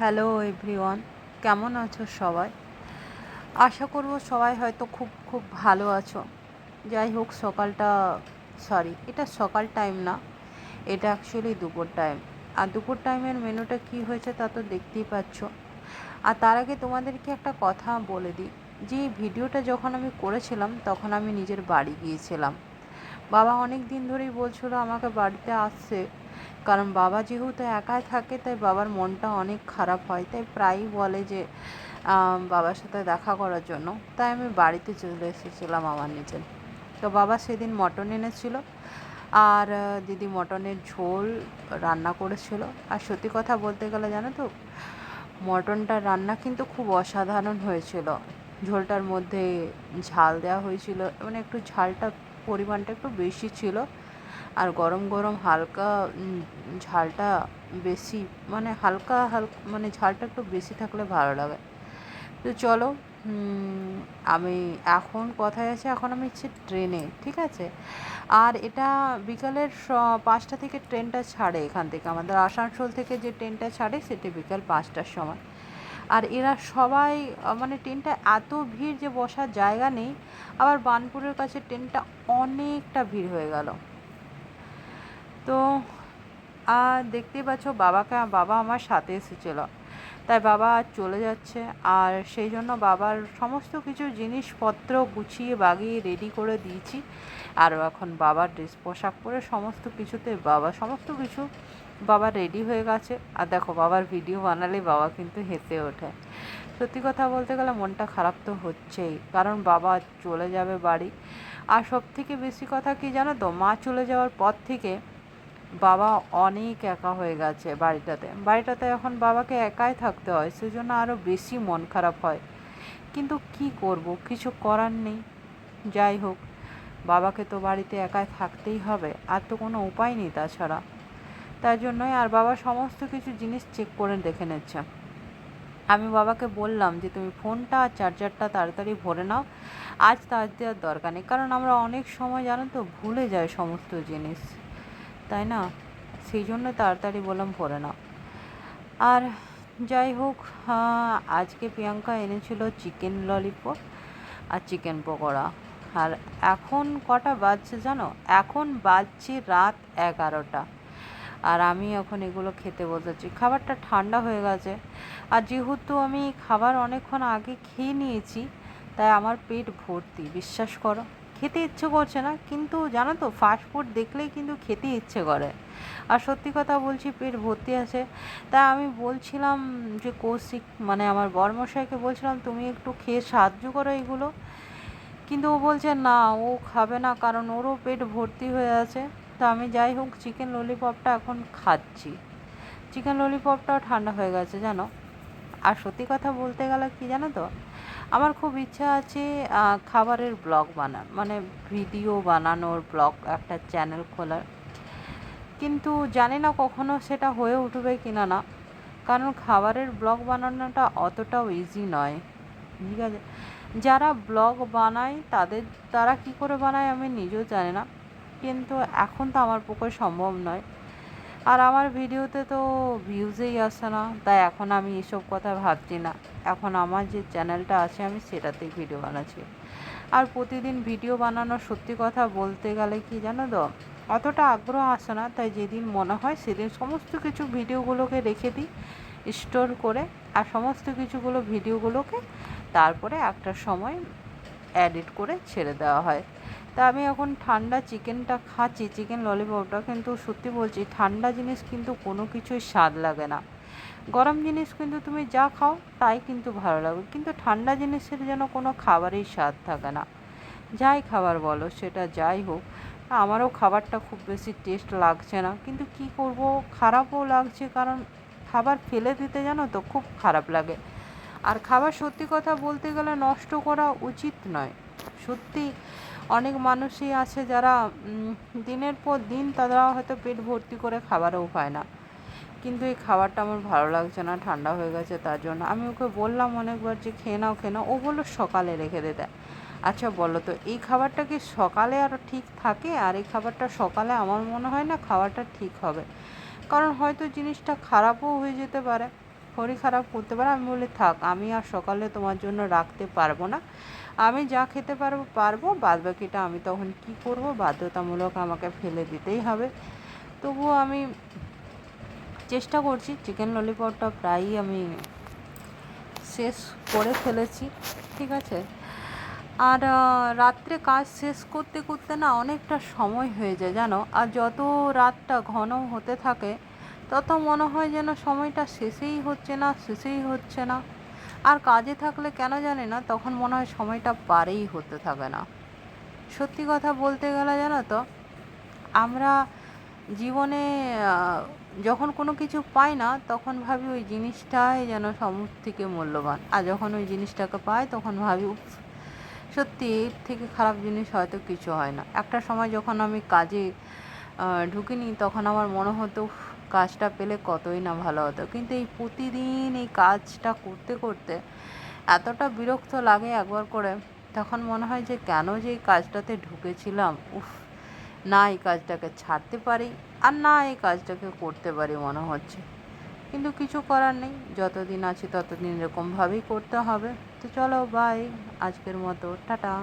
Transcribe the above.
Hello everyone কেমন আছো সবাই? আশা করব সবাই হয়তো খুব খুব ভালো আছো। যাই হোক, সকালটা সরি এটা সকাল টাইম না। এটা অ্যাকচুয়ালি দুপুর টাইম আর দুপুর টাইমের মেনুটা কি হয়েছে তা তো দেখতেই পাচ্ছ। আর তার আগে তোমাদেরকে একটা কথা বলে দিই। যে ভিডিওটা যখন আমি করেছিলাম, তখন আমি নিজের বাড়ি গিয়েছিলাম। বাবা অনেক দিন ধরেই বলছিল, আমাকে বাড়িতে আসছে কারণ বাবা যেহেতু একাই থাকে, তাই বাবার মনটা অনেক খারাপ হয়। তাই প্রায়ই বলে যে বাবার সাথে দেখা করার জন্য। তাই আমি বাড়িতে চলে এসেছিলাম আমার নিজের। তো বাবা সেদিন মটন এনেছিল আর দিদি মটনের ঝোল রান্না করেছিল। আর সত্যি কথা বলতে গেলে জানো তো মটনটার রান্না কিন্তু খুব অসাধারণ হয়েছিল। ঝোলটার মধ্যে ঝাল দেওয়া হয়েছিল। মানে একটু ঝালটা পরিমাণটা একটু বেশি ছিল। আর গরম গরম হালকা ঝালটা বেশি মানে হালকা হালকা মানে ঝালটা একটু বেশি থাকলে ভালো লাগে। তো চলো আমি এখন কথায় আছে, এখন আমি হচ্ছে ট্রেনে, ঠিক আছে? আর এটা বিকালের পাঁচটা থেকে ট্রেনটা ছাড়ে এখান থেকে। আমাদের আসানসোল থেকে যে ট্রেনটা ছাড়ে, সেটা বিকাল পাঁচটার সময়। আর এরা সবাই মানে ট্রেনটা এত ভিড় যে বসার জায়গা নেই। আবার বার্নপুরের কাছে ট্রেনটা অনেকটা ভিড় হয়ে গেল। তো আর দেখতেই পাচ্ছ বাবাকে, বাবা আমার সাথে এসেছিল। তাই বাবা আজ চলে যাচ্ছে। আর সেই জন্য বাবার সমস্ত কিছু জিনিসপত্র গুছিয়ে, বাগিয়ে রেডি করে দিয়েছি। আর এখন বাবার ড্রেস পোশাক পরে সমস্ত কিছুতে বাবা, সমস্ত কিছু বাবা রেডি হয়ে গেছে। আর দেখো, বাবার ভিডিও বানালে বাবা কিন্তু হেসে ওঠে। সত্যি কথা বলতে গেলে মনটা খারাপ তো হচ্ছেই, কারণ বাবা চলে যাবে বাড়ি। আর সব থেকে বেশি কথা কি জানো তো, মা চলে যাওয়ার পর থেকে বাবা অনেক একা হয়ে গেছে বাড়িটাতে। বাড়িটাতে এখন বাবাকে একাই থাকতে হয়, সেজন্য আরও বেশি মন খারাপ হয়। কিন্তু কি করব, কিছু করার নেই। যাই হোক, বাবাকে তো বাড়িতে একাই থাকতেই হবে, আর তো কোনো উপায় নেই তাছাড়া। তাই জন্যই আর বাবা সমস্ত কিছু জিনিস চেক করে দেখে নিচ্ছে। আমি বাবাকে বললাম যে, তুমি ফোনটা আর চার্জারটা তাড়াতাড়ি ভরে নাও। আজ চার্জ দেওয়ার দরকার নেই। কারণ আমরা অনেক সময় জানো তো ভুলে যাই সমস্ত জিনিস। তাই না? সেই জন্য তাড়াতাড়ি বললাম, পরে নাও। আর যাই হোক আজকে প্রিয়াঙ্কা এনেছিল চিকেন ললিপপ আর চিকেন পকোড়া। আর এখন কটা বাজছে জানো? এখন বাজছে রাত এগারোটা। আর আমি এখন এগুলো খেতে বসেছি। খাবারটা ঠান্ডা হয়ে গেছে। আর যেহেতু আমি খাবার অনেকক্ষণ আগে খেয়ে নিয়েছি, তাই আমার পেট ভর্তি, বিশ্বাস করো। খেতে ইচ্ছে করছে না, কিন্তু জানো তো ফাস্ট ফুড দেখলেই কিন্তু খেতে ইচ্ছে করে। আর সত্যি কথা বলছি, পেট ভর্তি আছে। তাই আমি বলছিলাম যে কৌশিক মানে আমার বরমশাইকে বলছিলাম, তুমি একটু খেয়ে সাহায্য করো এগুলো। কিন্তু ও বলছে, না, ও খাবে না, কারণ ওরও পেট ভর্তি হয়ে আছে। তো আমি যাই হোক চিকেন ললিপপটা এখন খাচ্ছি। চিকেন ললিপপটাও ঠান্ডা হয়ে গেছে, জানো? আর সত্যি কথা বলতে গেলে কি জানো তো আমার খুব ইচ্ছা আছে খাবারের ব্লগ বানার মানে ভিডিও বানানোর ব্লগ একটা চ্যানেল খোলার। কিন্তু জানি না কখনো সেটা হয়ে উঠবে কিনা না। কারণ খাবারের ব্লগ বানানোটা অতটাও ইজি নয়। ঠিক আছে? যারা ব্লগ বানায়, তাদের, তারা কি করে বানায় আমি নিজেও জানি না। কিন্তু এখন তো আমার পক্ষে সম্ভব নয়। আর আমার ভিডিওতে তো ভিউজেই আসে না। তাই এখন আমি এসব কথা ভাবছি না। এখন আমার যে চ্যানেলটা আছে, আমি সেটাতেই ভিডিও বানাচ্ছি। আর প্রতিদিন ভিডিও বানানো সত্যি কথা বলতে গেলে কি জানো তো, অতটা আগ্রহ আসে না। তাই যেদিন মনে হয় সেদিন সমস্ত কিছু ভিডিওগুলোকে রেখে দিই স্টোর করে, আর সমস্ত কিছুগুলো ভিডিওগুলোকে তারপরে একটা সময় এডিট করে ছেড়ে দেওয়া হয়। তা আমি এখন ঠান্ডা চিকেনটা খাচ্ছি, চিকেন ললিপপটা, কিন্তু সত্যি বলছি, ঠান্ডা জিনিস কিন্তু কোনো কিছুই স্বাদ লাগে না। গরম জিনিস কিন্তু তুমি যা খাও তাই কিন্তু ভালো লাগবে কিন্তু ঠান্ডা জিনিসের যেন কোনো খাবারেই স্বাদ থাকে না। যাই খাবার বলো, সেটা যাই হোক, আমারও খাবারটা খুব বেশি টেস্ট লাগছে না, কিন্তু কি করব? খারাপও লাগছে, কারণ খাবার ফেলে দিতে জানো তো, খুব খারাপ লাগে। আর খাবার সত্যি কথা বলতে গেলে নষ্ট করা উচিত নয়। সত্যি অনেক মানুষই আছে যারা দিনের পর দিন তারা হয়তো পেট ভর্তি করে খাবারও পায় না। কিন্তু এই খাবারটা আমার ভালো লাগছে না, ঠান্ডা হয়ে গেছে তার জন্য। আমি ওকে বললাম অনেকবার যে, খেয়ে নাও খেয়ে নাও। ও বলল, সকালে রেখে দিতে আচ্ছা বলো তো, এই খাবারটা কি সকালে আর ঠিক থাকে? আর এই খাবারটা সকালে আমার মনে হয় না খাওয়াটা ঠিক হবে। কারণ হয়তো জিনিসটা খারাপও হয়ে যেতে পারে। শরীর খারাপ করতে পারে, আমি বলি, থাক, আমি আর সকালে তোমার জন্য রাখতে পারব না। আমি যা খেতে পারব পারব। বাদ বাকিটা আমি তখন কি করব? বাধ্যতামূলক আমাকে ফেলে দিতেই হবে। তবুও আমি চেষ্টা করছি, চিকেন ললিপপটা প্রায়ই আমি শেষ করে ফেলেছি, ঠিক আছে? আর রাত্রে কাজ শেষ করতে করতে না অনেকটা সময় হয়ে যায়, জানো? আর যত রাতটা ঘন হতে থাকে তত মনে হয় যেন সময়টা শেষেই হচ্ছে না, শেষেই হচ্ছে না। আর কাজে থাকলে কেন জানি না, তখন মনে হয় সময়টা পারেই হতে থাকে না। সত্যি কথা বলতে গেলে জানো তো, আমরা জীবনে যখন কোনো কিছু পাই না, তখন ভাবি ওই জিনিসটাই যেন সমস্ত থেকে মূল্যবান। আর যখন ওই জিনিসটাকে পাই, তখন ভাবি সত্যি এর থেকে খারাপ জিনিস হয়তো কিছু হয় না। একটা সময় যখন আমি কাজে ঢুকিনি, তখন আমার মনে হতো কাজটা পেলে কতই না ভালো হতো। কিন্তু এই প্রতিদিন এই কাজটা করতে করতে এতটা বিরক্ত লাগে একবার করে, তখন মনে হয় যে কেন যে এই কাজটাতে ঢুকেছিলাম। উফ, না এই কাজটাকে ছাড়তে পারি আর না এই কাজটাকে করতে পারি মনে হচ্ছে। কিন্তু কিছু করার নেই, যতদিন আছি ততদিন এরকমভাবেই করতে হবে। তো চলো বাই আজকের মতো, টাটা।